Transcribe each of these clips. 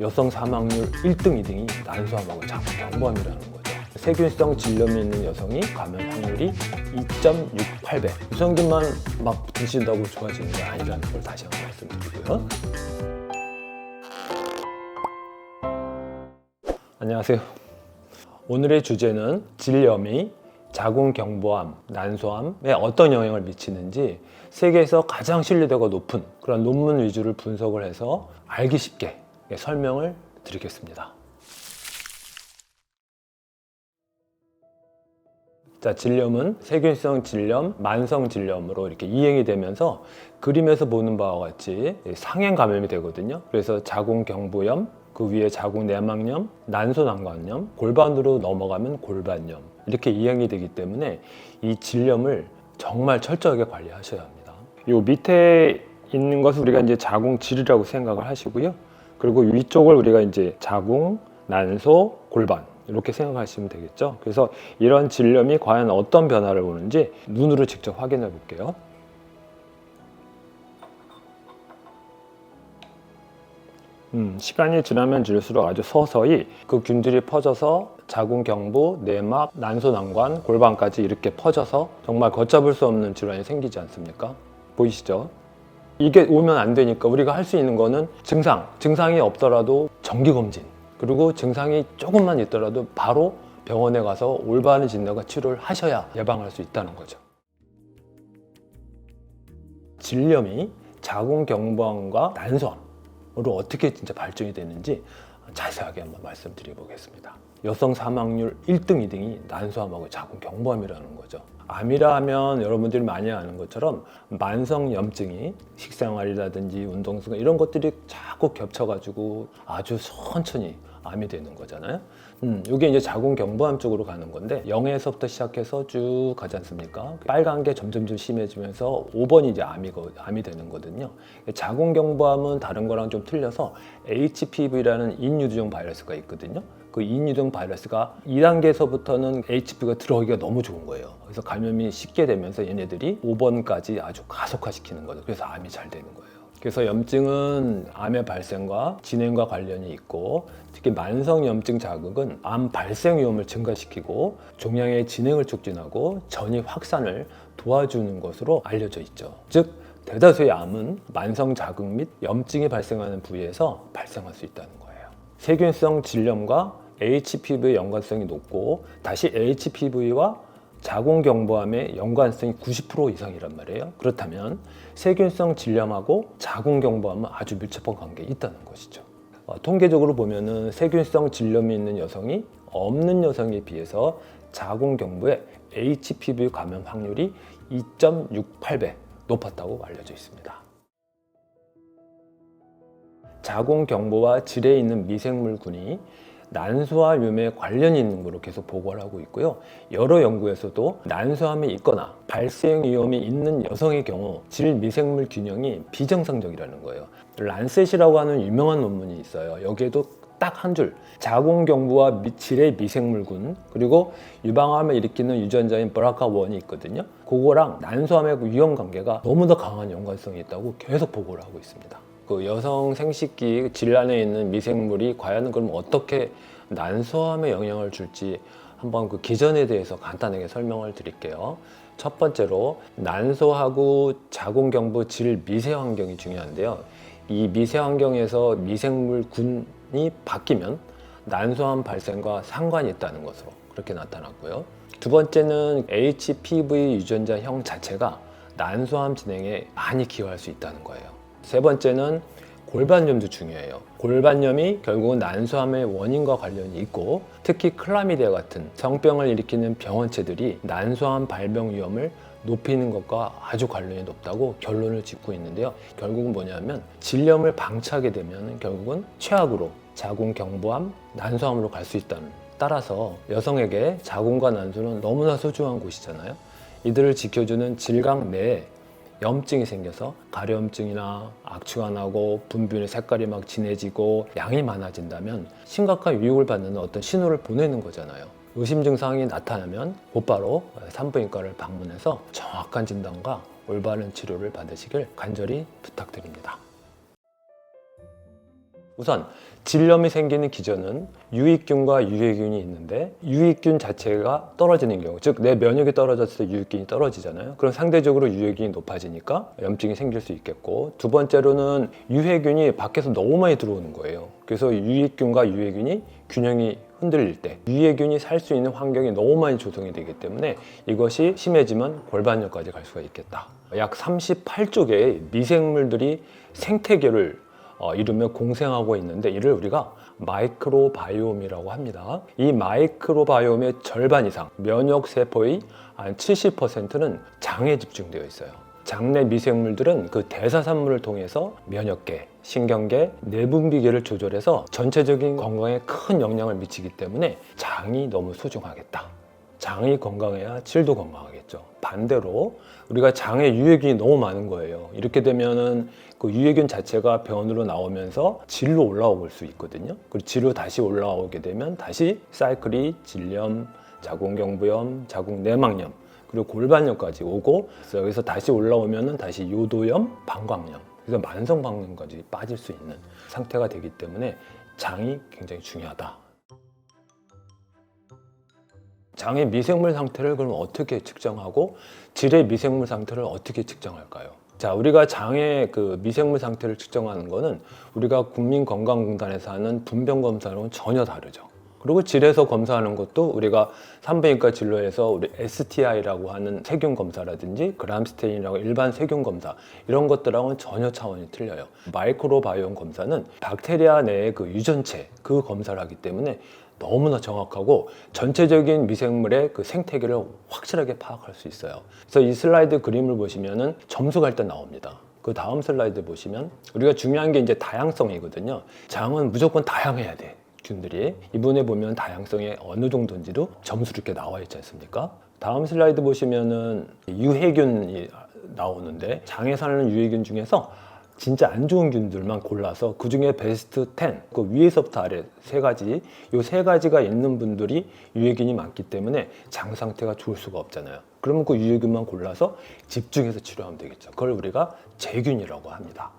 여성 사망률 1등, 2등이 난소암하고 자궁 경부암이라는 거죠. 세균성 질염이 있는 여성이 감염 확률이 2.68배. 유산균만 막 드신다고 좋아지는 게 아니라는 걸 다시 한번 말씀드리고요. 안녕하세요. 오늘의 주제는 질염이 자궁 경부암, 난소암에 어떤 영향을 미치는지 세계에서 가장 신뢰도가 높은 그런 논문 위주를 분석을 해서 알기 쉽게 설명을 드리겠습니다. 자, 질염은 세균성 질염, 만성 질염으로 이렇게 이행이 되면서 그림에서 보는 바와 같이 상행 감염이 되거든요. 그래서 자궁 경부염, 그 위에 자궁 내막염, 난소난관염, 골반으로 넘어가면 골반염 이렇게 이행이 되기 때문에 이 질염을 정말 철저하게 관리하셔야 합니다. 요 밑에 있는 것을 우리가 이제 자궁질이라고 생각을 하시고요. 그리고 위쪽을 우리가 이제 자궁, 난소, 골반 이렇게 생각하시면 되겠죠. 그래서 이런 질염이 과연 어떤 변화를 보는지 눈으로 직접 확인해 볼게요. 음, 시간이 지나면 지날수록 아주 서서히 그 균들이 퍼져서 자궁 경부, 내막, 난소 난관, 골반까지 이렇게 퍼져서 정말 걷잡을 수 없는 질환이 생기지 않습니까? 보이시죠? 이게 오면 안 되니까 우리가 할 수 있는 거는 증상, 증상이 없더라도 정기 검진, 그리고 증상이 조금만 있더라도 바로 병원에 가서 올바른 진단과 치료를 하셔야 예방할 수 있다는 거죠. 질염이 자궁 경부암과 난소암으로 어떻게 진짜 발전이 되는지 자세하게 한번 말씀드려 보겠습니다. 여성 사망률 1등, 2등이 난소암하고 자궁 경부암이라는 거죠. 암이라 하면 여러분들이 많이 아는 것처럼 만성 염증이 식생활이라든지 운동수가 이런 것들이 자꾸 겹쳐가지고 아주 천천히 암이 되는 거잖아요. 음, 이게 이제 자궁 경부암 쪽으로 가는 건데 0에서부터 시작해서 쭉 가지 않습니까? 빨간 게 점점점 심해지면서 5번이 이제 암이, 거- 암이 되는 거거든요. 자궁 경부암은 다른 거랑 좀 틀려서 HPV라는 인유두종 바이러스가 있거든요. 그 인유두종 바이러스가 2단계에서부터는 HPV가 들어오기가 너무 좋은 거예요. 그래서 감염이 쉽게 되면서 얘네들이 5번까지 아주 가속화시키는 거죠. 그래서 암이 잘 되는 거예요. 그래서 염증은 암의 발생과 진행과 관련이 있고 특히 만성 염증 자극은 암 발생 위험을 증가시키고 종양의 진행을 촉진하고 전이 확산을 도와주는 것으로 알려져 있죠. 즉 대다수의 암은 만성 자극 및 염증이 발생하는 부위에서 발생할 수 있다는 거예요. 세균성 질염과 HPV의 연관성이 높고 다시 HPV와 자궁경부암의 연관성이 90% 이상이란 말이에요. 그렇다면 세균성 질염하고 자궁경부암은 아주 밀접한 관계에 있다는 것이죠. 어, 통계적으로 보면은 세균성 질염이 있는 여성이 없는 여성에 비해서 자궁경부의 HPV 감염 확률이 2.68배 높았다고 알려져 있습니다. 자궁경부와 질에 있는 미생물군이 난소암염에 관련이 있는 걸로 계속 보고를 하고 있고요. 여러 연구에서도 난소암이 있거나 발생 위험이 있는 여성의 경우 질 미생물 균형이 비정상적이라는 거예요. 란셋이라고 하는 유명한 논문이 있어요. 여기에도 딱한줄 자궁경부와 미- 질의 미생물군 그리고 유방암을 일으키는 유전자인 브라카1이 있거든요. 그거랑 난소암의 위험 관계가 너무 더 강한 연관성이 있다고 계속 보고를 하고 있습니다. 그 여성 생식기 질환에 있는 미생물이 과연 그럼 어떻게 난소암에 영향을 줄지 한번 그 기전에 대해서 간단하게 설명을 드릴게요. 첫 번째로 난소하고 자궁경부 질 미세 환경이 중요한데요. 이 미세 환경에서 미생물군이 바뀌면 난소암 발생과 상관이 있다는 것으로 그렇게 나타났고요. 두 번째는 HPV 유전자 형 자체가 난소암 진행에 많이 기여할 수 있다는 거예요. 세 번째는 골반염도 중요해요. 골반염이 결국은 난소암의 원인과 관련이 있고 특히 클라미디아 같은 성병을 일으키는 병원체들이 난소암 발병 위험을 높이는 것과 아주 관련이 높다고 결론을 짓고 있는데요. 결국은 뭐냐면 질염을 방치하게 되면 결국은 최악으로 자궁 경부암, 난소암으로 갈 수 있다는. 따라서 여성에게 자궁과 난소는 너무나 소중한 곳이잖아요. 이들을 지켜주는 질각 내에 염증이 생겨서 가려움증이나 악취가 나고 분비의 색깔이 막 진해지고 양이 많아진다면 심각한 위협을 받는 어떤 신호를 보내는 거잖아요. 의심 증상이 나타나면 곧바로 산부인과를 방문해서 정확한 진단과 올바른 치료를 받으시길 간절히 부탁드립니다. 우선 질염이 생기는 기전은 유익균과 유해균이 있는데 유익균 자체가 떨어지는 경우 즉 내 면역이 떨어졌을 때 유익균이 떨어지잖아요. 그럼 상대적으로 유해균이 높아지니까 염증이 생길 수 있겠고 두 번째로는 유해균이 밖에서 너무 많이 들어오는 거예요. 그래서 유익균과 유해균이 균형이 흔들릴 때 유해균이 살 수 있는 환경이 너무 많이 조성이 되기 때문에 이것이 심해지면 골반염까지 갈 수가 있겠다. 약 38쪽의 미생물들이 생태계를 어, 이루며 공생하고 있는데 이를 우리가 마이크로바이옴이라고 합니다. 이 마이크로바이옴의 절반 이상, 면역 세포의 한 70%는 장에 집중되어 있어요. 장내 미생물들은 그 대사산물을 통해서 면역계, 신경계, 내분비계를 조절해서 전체적인 건강에 큰 영향을 미치기 때문에 장이 너무 소중하겠다. 장이 건강해야 질도 건강하겠죠. 반대로 우리가 장에 유해균이 너무 많은 거예요. 이렇게 되면은 그 유해균 자체가 변으로 나오면서 질로 올라올 수 있거든요. 그리고 질로 다시 올라오게 되면 다시 사이클이 질염, 자궁경부염, 자궁내막염 그리고 골반염까지 오고 여기서 다시 올라오면은 다시 요도염, 방광염 그래서 만성 방광염까지 빠질 수 있는 상태가 되기 때문에 장이 굉장히 중요하다. 장의 미생물 상태를 그럼 어떻게 측정하고 질의 미생물 상태를 어떻게 측정할까요? 자, 우리가 장의 그 미생물 상태를 측정하는 거는 우리가 국민건강공단에서 하는 분변 검사랑은 전혀 다르죠. 그리고 질에서 검사하는 것도 우리가 산부인과 진료에서 우리 STI라고 하는 세균 검사라든지 그람스테인이라고 일반 세균 검사 이런 것들하고는 전혀 차원이 틀려요. 마이크로바이옴 검사는 박테리아 내의 그 유전체 그 검사를 하기 때문에 너무나 정확하고 전체적인 미생물의 그 생태계를 확실하게 파악할 수 있어요. 그래서 이 슬라이드 그림을 보시면은 점수가 일단 나옵니다. 그 다음 슬라이드 보시면 우리가 중요한 게 이제 다양성이거든요. 장은 무조건 다양해야 돼. 균들이 이번에 보면 다양성이 어느 정도인지도 점수로 이렇게 나와 있지 않습니까? 다음 슬라이드 보시면은 유해균이 나오는데 장에 사는 유해균 중에서 진짜 안 좋은 균들만 골라서 그 중에 베스트 10, 그 위에서부터 아래 세 가지, 요 세 가지가 있는 분들이 유해균이 많기 때문에 장 상태가 좋을 수가 없잖아요. 그러면 그 유해균만 골라서 집중해서 치료하면 되겠죠. 그걸 우리가 제균이라고 합니다.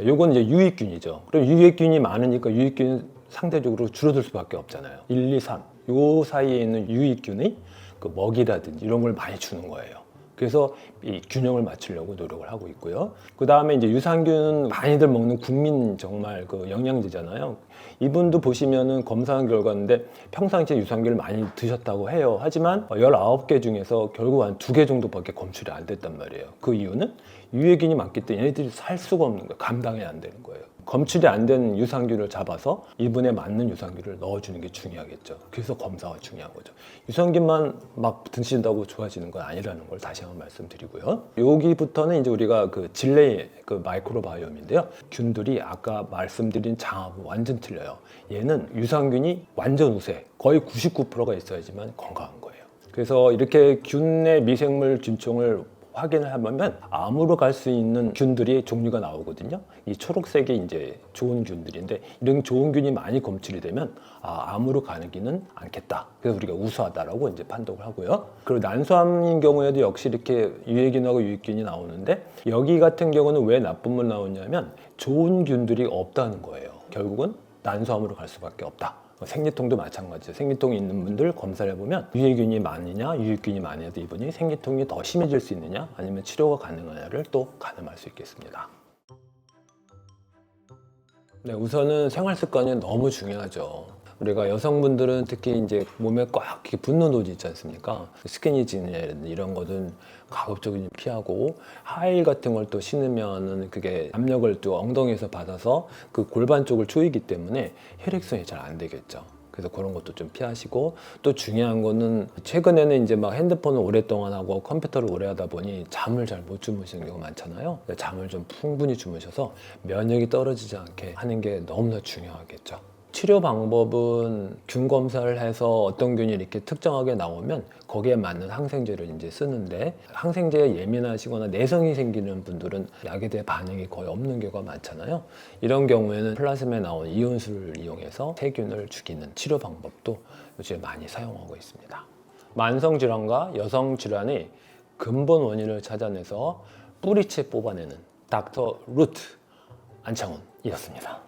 요건 이제 유익균이죠. 그럼 유익균이 많으니까 유익균 상대적으로 줄어들 수밖에 없잖아요. 1, 2, 3. 요 사이에 있는 유익균이 그 먹이라든지 이런 걸 많이 주는 거예요. 그래서 이 균형을 맞추려고 노력을 하고 있고요. 그 다음에 이제 유산균은 많이들 먹는 국민 정말 그 영양제잖아요. 이분도 보시면은 검사한 결과인데 평상시에 유산균을 많이 드셨다고 해요. 하지만 19개 중에서 결국 한 두 개 정도밖에 검출이 안 됐단 말이에요. 그 이유는 유해균이 많기 때문에 얘네들이 살 수가 없는 거예요. 감당이 안 되는 거예요. 검출이 안 된 유산균을 잡아서 이분에 맞는 유산균을 넣어주는 게 중요하겠죠. 그래서 검사가 중요한 거죠. 유산균만 막 드신다고 좋아지는 건 아니라는 걸 다시 한번 말씀드리고요. 여기부터는 이제 우리가 그 질레 그 마이크로바이옴인데요. 균들이 아까 말씀드린 장하고 완전 틀려요. 얘는 유산균이 완전 우세, 거의 99%가 있어야지만 건강한 거예요. 그래서 이렇게 균의 미생물 균총을 확인을 하면 암으로 갈 수 있는 균들이 종류가 나오거든요. 이 초록색이 이제 좋은 균들인데 이런 좋은 균이 많이 검출이 되면 아, 암으로 가기는 않겠다. 그래서 우리가 우수하다라고 이제 판독을 하고요. 그리고 난소암인 경우에도 역시 이렇게 유해균하고 유익균이 나오는데 여기 같은 경우는 왜 나쁨을 나오냐면 좋은 균들이 없다는 거예요. 결국은 난소암으로 갈 수밖에 없다. 생리통도 마찬가지죠. 생리통이 있는 분들 검사를 해보면 유해균이 많으냐, 유익균이 많으냐, 이분이 생리통이 더 심해질 수 있느냐, 아니면 치료가 가능하냐를 또 가늠할 수 있겠습니다. 네, 우선은 생활 습관이 너무 중요하죠. 우리가 여성분들은 특히 이제 몸에 꽉 붙는 옷 있지 않습니까? 스키니진이라든지 이런 것은 가급적이면 피하고 하일 같은 걸 또 신으면은 그게 압력을 또 엉덩이에서 받아서 그 골반 쪽을 조이기 때문에 혈액순이 잘 안 되겠죠. 그래서 그런 것도 좀 피하시고 또 중요한 거는 최근에는 이제 막 핸드폰을 오랫동안 하고 컴퓨터를 오래 하다 보니 잠을 잘 못 주무시는 경우가 많잖아요. 잠을 좀 풍분히 주무셔서 면역이 떨어지지 않게 하는 게 너무나 중요하겠죠. 치료 방법은 균 검사를 해서 어떤 균이 이렇게 특정하게 나오면 거기에 맞는 항생제를 이제 쓰는데 항생제에 예민하시거나 내성이 생기는 분들은 약에 대해 반응이 거의 없는 경우가 많잖아요. 이런 경우에는 플라즈마에 나온 이온수를 이용해서 세균을 죽이는 치료 방법도 요즘에 많이 사용하고 있습니다. 만성 질환과 여성 질환의 근본 원인을 찾아내서 뿌리채 뽑아내는 닥터 루트 안창훈이었습니다.